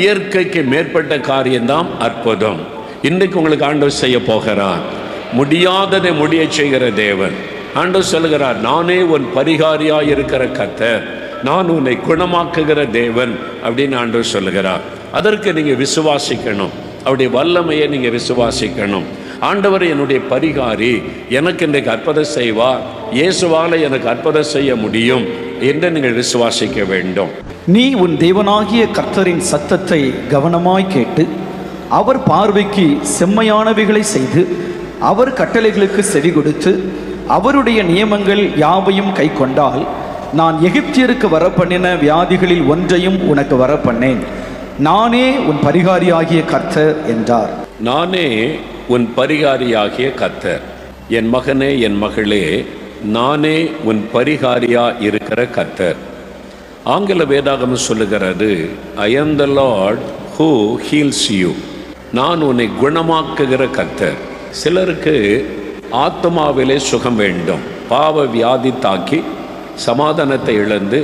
இயற்கைக்கு மேற்பட்ட காரியம்தான் அற்புதம். இன்றைக்கு உங்களுக்கு ஆண்டவர் செய்ய போகிறார். முடியாததை முடிய செய்கிற தேவன். ஆண்டவர் சொல்கிறார் நானே உன் பரிகாரியாக இருக்கிற கத்த நான் உன்னை குணமாக்குகிற தேவன். அப்படின்னு ஆண்டவர் சொல்லுகிறார். அதற்கு நீங்கள் விசுவாசிக்கணும். அவருடைய வல்லமையை நீங்கள் விசுவாசிக்கணும். ஆண்டவர் என்னுடைய பரிகாரி. எனக்கு இன்றைக்கு அற்புதம் செய்வார். இயேசுவால் எனக்கு அற்புதம் செய்ய முடியும் என்று நீங்கள் விசுவாசிக்க வேண்டும். நீ உன் தேவனாகிய கர்த்தரின் சத்தத்தை கவனமாய் கேட்டு அவர் பார்வைக்கு செம்மையானவைகளை செய்து அவர் கட்டளைகளுக்கு செவி கொடுத்து அவருடைய நியமங்கள் யாவையும் கை கொண்டால் நான் எகிப்தியருக்கு வரப்பண்ணின வியாதிகளில் ஒன்றையும் உனக்கு வரப்பண்ணேன். நானே உன் பரிகாரியாகிய கர்த்தர் என்றார். நானே உன் பரிகாரியாகிய கர்த்தர். என் மகனே என் மகளே நானே உன் பரிகாரியா இருக்கிற கர்த்தர். ஆங்கில வேதாகமம் சொல்லுகிறது I am the lord who heals you நான் உன்னை குணமாக்குகிற கத்தர் சிலருக்கு ஆத்மாவிலே சுகம் வேண்டும். பாவ வியாதி தாக்கி சமாதானத்தை இழந்து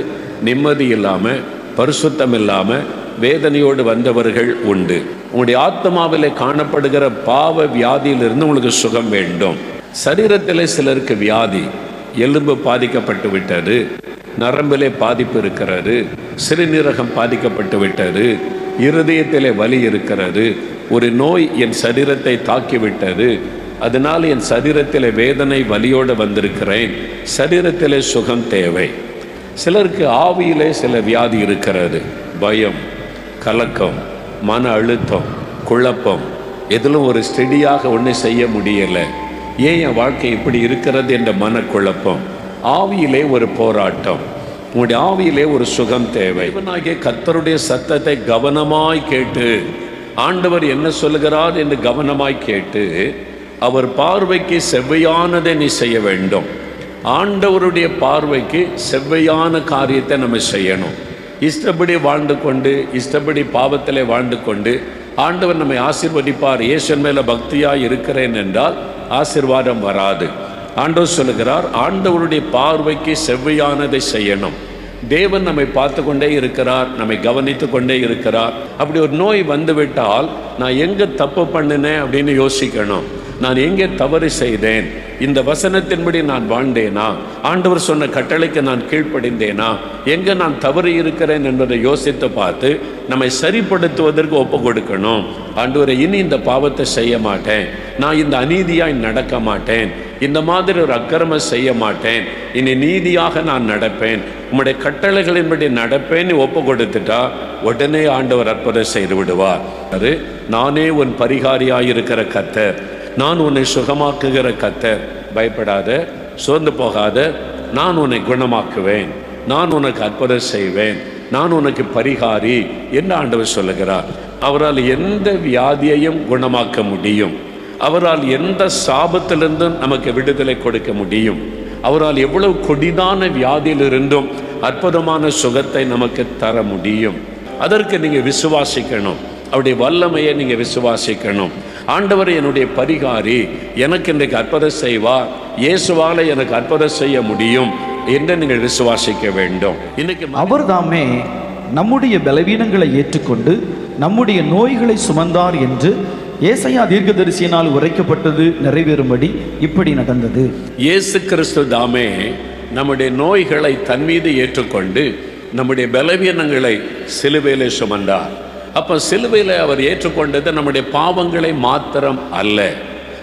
நிம்மதி இல்லாமல் பரிசுத்தம் இல்லாமல் வேதனையோடு வந்தவர்கள் உண்டு. உங்களுடைய ஆத்மாவிலே காணப்படுகிற பாவ வியாதியிலிருந்து உங்களுக்கு சுகம் வேண்டும். சரீரத்திலே சிலருக்கு வியாதி எலும்பு பாதிக்கப்பட்டு விட்டது நரம்பிலே பாதிப்பு இருக்கிறது சிறுநீரகம் பாதிக்கப்பட்டு விட்டது இருதயத்திலே வலி இருக்கிறது ஒரு நோய் என் சரீரத்தை தாக்கிவிட்டது அதனால் என் சரீரத்திலே வேதனை வலியோடு வந்திருக்கிறேன் சரீரத்திலே சுகம் தேவை. சிலருக்கு ஆவியிலே சில வியாதி இருக்கிறது பயம் கலக்கம் மன அழுத்தம் குழப்பம் எதிலும் ஒரு ஸ்டெடியாக ஒன்று செய்ய முடியலை. ஏன் என் வாழ்க்கை இப்படி இருக்கிறது என்ற மனக்குழப்பம்? ஆவியிலே ஒரு போராட்டம். உங்களுடைய ஆவியிலே ஒரு சுகம் தேவை. இவனாகிய கர்த்தருடைய சத்தத்தை கவனமாய் கேட்டு ஆண்டவர் என்ன சொல்லுகிறார் என்று கவனமாய் கேட்டு அவர் பார்வைக்கு செவ்வையானதை நீ செய்ய வேண்டும். ஆண்டவருடைய பார்வைக்கு செவ்வையான காரியத்தை நம்ம செய்யணும். இஷ்டப்படி வாழ்ந்து கொண்டு இஷ்டப்படி பாவத்திலே வாழ்ந்து கொண்டு ஆண்டவர் நம்மை ஆசிர்வதிப்பார் இயேசன் மேலே பக்தியாக இருக்கிறேன் என்றால் ஆசீர்வாதம் வராது. ஆண்டவர் சொல்லுகிறார் ஆண்டவருடைய பார்வைக்கு செவ்வையானதை செய்யணும். தேவன் நம்மை பார்த்து கொண்டே இருக்கிறார் நம்மை கவனித்து கொண்டே இருக்கிறார். அப்படி ஒரு நோய் வந்துவிட்டால் நான் எங்கே தப்பு பண்ணினேன்? அப்படின்னு யோசிக்கணும். நான் எங்கே தவறு செய்தேன்? இந்த வசனத்தின்படி நான் வாழ்ந்தேனா? ஆண்டவர் சொன்ன கட்டளைக்கு நான் கீழ்ப்படிந்தேனா? எங்கே நான் தவறு இருக்கிறேன் என்பதை யோசித்து பார்த்து நம்மை சரிப்படுத்துவதற்கு ஒப்பு கொடுக்கணும் ஆண்டவரை இனி இந்த பாவத்தை செய்ய மாட்டேன். நான் இந்த அநீதியாய் நடக்க மாட்டேன். இந்த மாதிரி ஒரு அக்கிரமம் செய்ய மாட்டேன். இனி நீதியாக நான் நடப்பேன். உம்முடைய கட்டளைகளின்படி நடப்பேன்னு ஒப்பு கொடுத்துட்டா உடனே ஆண்டவர் அற்புதம் செய்து விடுவார். அது நானே உன் பரிகாரியாயிருக்கிற கத்தர் நான் உன்னை சுகமாக்குகிற கத்தர் பயப்படாத சோர்ந்து போகாத நான் உன்னை குணமாக்குவேன். நான் உனக்கு அற்புதம் செய்வேன். நான் உனக்கு பரிகாரி என்று ஆண்டவர் சொல்லுகிறார். அவரால் எந்த வியாதியையும் குணமாக்க முடியும். அவரால் எந்த சாபத்திலிருந்தும் நமக்கு விடுதலை கொடுக்க முடியும். அவரால் எவ்வளவு கொடிதான வியாதியிலிருந்தும் அற்புதமான சுகத்தை நமக்கு தர முடியும். அதற்கு நீங்கள் விசுவாசிக்கணும். அவருடைய வல்லமையை நீங்கள் விசுவாசிக்கணும். ஆண்டவர் என்னுடைய பரிகாரி எனக்கு இன்றைக்கு அற்புதம் செய்வார் இயேசுவால எனக்கு அற்புதம் செய்ய முடியும் என்று நீங்கள் விசுவாசிக்க வேண்டும். இன்னைக்கு அவர்தாமே நம்முடைய பலவீனங்களை ஏற்றுக்கொண்டு நம்முடைய நோய்களை சுமந்தார் என்று ஏசையா தீர்க்கதரிசியினால் உரைக்கப்பட்டது நிறைவேறும்படி இப்படி நடந்தது. இயேசு கிறிஸ்து தாமே நம்முடைய நோய்களை தன் மீது ஏற்றுக்கொண்டு நம்முடைய பலவீனங்களை சிலுவையிலே சுமந்தார். அப்போ சிலுவையில் அவர் ஏற்றுக்கொண்டது நம்முடைய பாவங்களை மாத்திரம் அல்ல.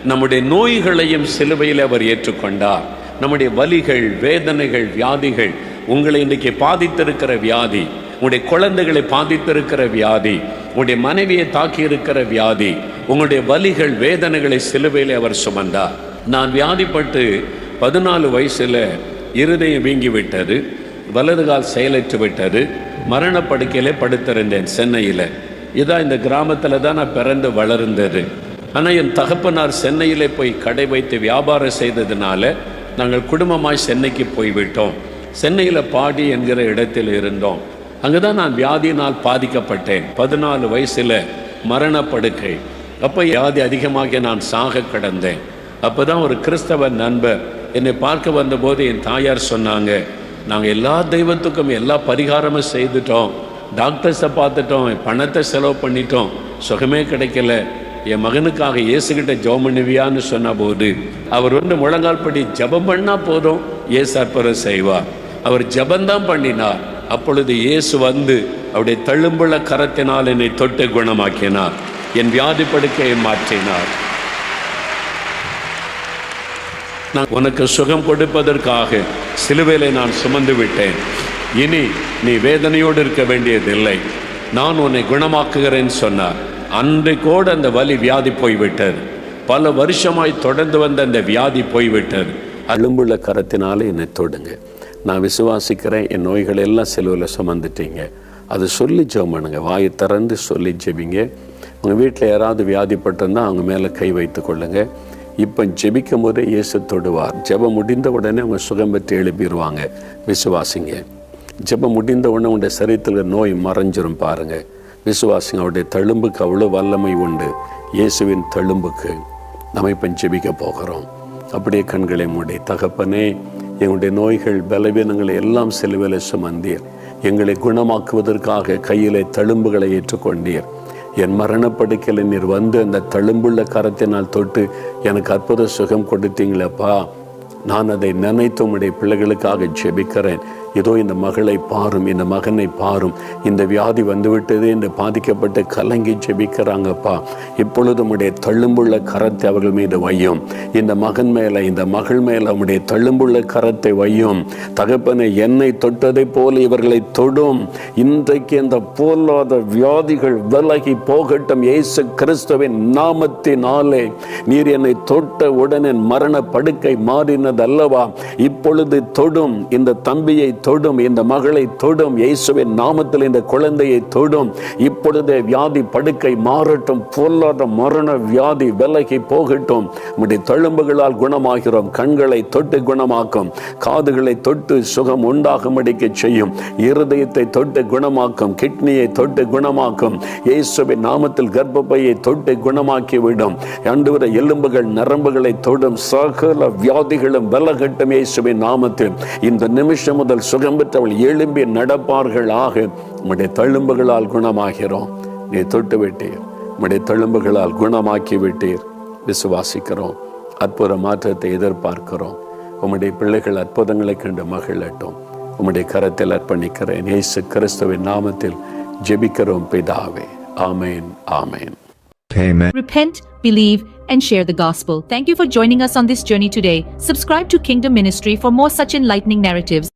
நம்முடைய நோய்களையும் சிலுவையில் அவர் ஏற்றுக்கொண்டார். நம்முடைய வலிகள் வேதனைகள் வியாதிகள் உங்களை இன்றைக்கு பாதித்திருக்கிற வியாதி உங்களுடைய குழந்தைகளை பாதித்திருக்கிற வியாதி உங்களுடைய மனைவியை தாக்கி இருக்கிற வியாதி உங்களுடைய வலிகள் வேதனைகளை சிலுவையில் அவர் சுமந்தார். நான் வியாதிப்பட்டு பதினாலு வயசில் இருதயம் வீங்கிவிட்டது. வலது கால் செயலற்று விட்டார் மரணப்படுக்கையிலே படுத்திருந்தேன் சென்னையில். இதான் இந்த கிராமத்தில் தான் நான் பிறந்து வளர்ந்தது. ஆனால் என் தகப்பனார் சென்னையிலே போய் கடை வைத்து வியாபாரம் செய்ததுனால நாங்கள் குடும்பமாய் சென்னைக்கு போய்விட்டோம். சென்னையில் பாடி என்கிற இடத்தில் இருந்தோம். அங்கே தான் நான் வியாதியினால் பாதிக்கப்பட்டேன். பதினாலு வயசில் மரணப்படுக்கை. அப்போ வியாதி அதிகமாக நான் சாக கிடந்தேன். அப்போ தான் ஒரு கிறிஸ்தவ நண்பர் என்னை பார்க்க வந்தபோது என் தாயார் சொன்னாங்க நாங்கள் எல்லா தெய்வத்துக்கும் எல்லா பரிகாரமும் செய்துட்டோம். டாக்டர்ஸை பார்த்துட்டோம் பணத்தை செலவு பண்ணிட்டோம். சுகமே கிடைக்கல. என் மகனுக்காக இயேசுகிட்ட ஜெபம் பண்ணுவியான்னு சொன்ன போது அவர் வந்து முழங்கால் படி ஜெபம் பண்ணால் போதும் இயேசு அற்புதம் செய்வார் அவர் ஜபந்தான் பண்ணினார். அப்பொழுது இயேசு வந்து அவருடைய தழும்புள்ள கரத்தினால் என்னை தொட்டு குணமாக்கினார். என் வியாதி படுக்கையை மாற்றினார். நான் உனக்கு சுகம் கொடுப்பதற்காக சிலுவையிலே நான் சுமந்து விட்டேன். இனி நீ வேதனையோடு இருக்க வேண்டியதில்லை. நான் உன்னை குணமாக்குகிறேன்னு சொன்னார். அன்றைக்கோடு அந்த வலி வியாதி போய்விட்டது. பல வருஷமாய் தொடர்ந்து வந்த அந்த வியாதி போய்விட்டது. அலும்புள்ள கரத்தினால என்னை தொடுங்க. நான் விசுவாசிக்கிறேன் என் நோய்கள் எல்லாம் சிலுவையில் சுமந்துட்டீங்க. அது சொல்லி ஜெபம் பண்ணுங்க வாயை திறந்து சொல்லி ஜெபிங்க. உங்கள் வீட்டில் யாராவது வியாதிப்பட்டிருந்தால் அவங்க மேலே கை வைத்து கொள்ளுங்கள் இப்போ ஜெபிக்கும் போதே இயேசு தொடுவார். ஜெபம் முடிந்த உடனே அவங்க சுகம் பெற்று எழுப்பிடுவாங்க. விசுவாசிங்க. ஜெபம் முடிந்த உடனே உடைய சரீரத்தில் நோய் மறைஞ்சிரும் பாருங்க. விசுவாசிங்க அவருடைய தழும்புக்கு அவ்வளோ வல்லமை உண்டு. இயேசுவின் தழும்புக்கு நம்ம இப்போ ஜெபிக்க போகிறோம். அப்படியே கண்களை மூடி தகப்பனே எங்களுடைய நோய்கள் பலவீனங்களை எல்லாம் செலுவில சுமந்தீர். எங்களை குணமாக்குவதற்காக கையிலே தழும்புகளை ஏற்றுக்கொண்டீர். என் மரணப்படுக்கையில் நீர் வந்து அந்த தழும்புள்ள கரத்தினால் தொட்டு எனக்கு அற்புத சுகம் கொடுத்தீங்களப்பா. நான் அதை நினைத்து உடைய பிள்ளைகளுக்காக ஜெபிக்கிறேன். இதோ இந்த மகளை பாரும் இந்த மகனை பாரும். இந்த வியாதி வந்துவிட்டது என்று பாதிக்கப்பட்டு கலங்கி ஜெபிக்கிறாங்கப்பா. இப்பொழுது உடைய தள்ளும்புள்ள கரத்தை அவர்கள் மீது வையும். இந்த மகன் மேல இந்த மகள் மேல உடைய தள்ளும்புள்ள கரத்தை வையும். தகப்பனை என்னை தொட்டதைப் போல இவர்களை தொடும். இன்றைக்கு இந்த போலாத வியாதிகள் விலகி போகட்டும் இயேசு கிறிஸ்துவின் நாமத்தினாலே. நீர் என்னை தொட்ட உடனே மரண படுக்கை மாறினதல்லவா? இப்பொழுது தொடும். இந்த தம்பியை தொடும். இந்த மகளை தொடும். இயேசுவின் நாமத்தில் இந்த குழந்தையை தொடும். இப்பொழுதே வியாதி படுக்கை மாறட்டும். பொருளாதார மரண வியாதி விலகி போகட்டும். உம்முடைய தழும்புகளால் குணமாகிறோம். கண்களை தொட்டு குணமாக்கும். காதுகளை தொட்டு சுகம் உண்டாகும்படிக்கு செய்யும். இருதயத்தை தொட்டு குணமாக்கும். கிட்னியை தொட்டு குணமாக்கும். இயேசுவின் நாமத்தில் கர்ப்பப்பையை தொட்டு குணமாக்கி விடும் அன்றுவர எலும்புகள் நரம்புகளை தொடும். சகல வியாதிகளும் விலகட்டும் இயேசுவின் நாமத்தில். இந்த நிமிஷம் முதல் சுகம் பெற்றவள் எழும்பி நடப்பார்கள் ஆக உம்முடைய தழும்புகளால் குணமாகிறோம். நீ தொட்டு விட்டீர். உம்முடைய தழும்புகளால் குணமாக்கி விட்டீர். விசுவாசிக்கிறோம். அற்புத மாற்றத்தை எதிர்பார்க்கிறோம். உம்முடைய பிள்ளைகள் அற்புதங்களை கண்டு மகிழட்டும். உம்முடைய கரத்தில் அர்ப்பணிக்கிறேன். இயேசு கிறிஸ்துவின் நாமத்தில் ஜெபிக்கிறோம் பிதாவே. ஆமேன் ஆமேன். Amen. Repent, believe, and share the gospel. Thank you for joining us on this journey today. Subscribe to Kingdom Ministry for more such enlightening narratives.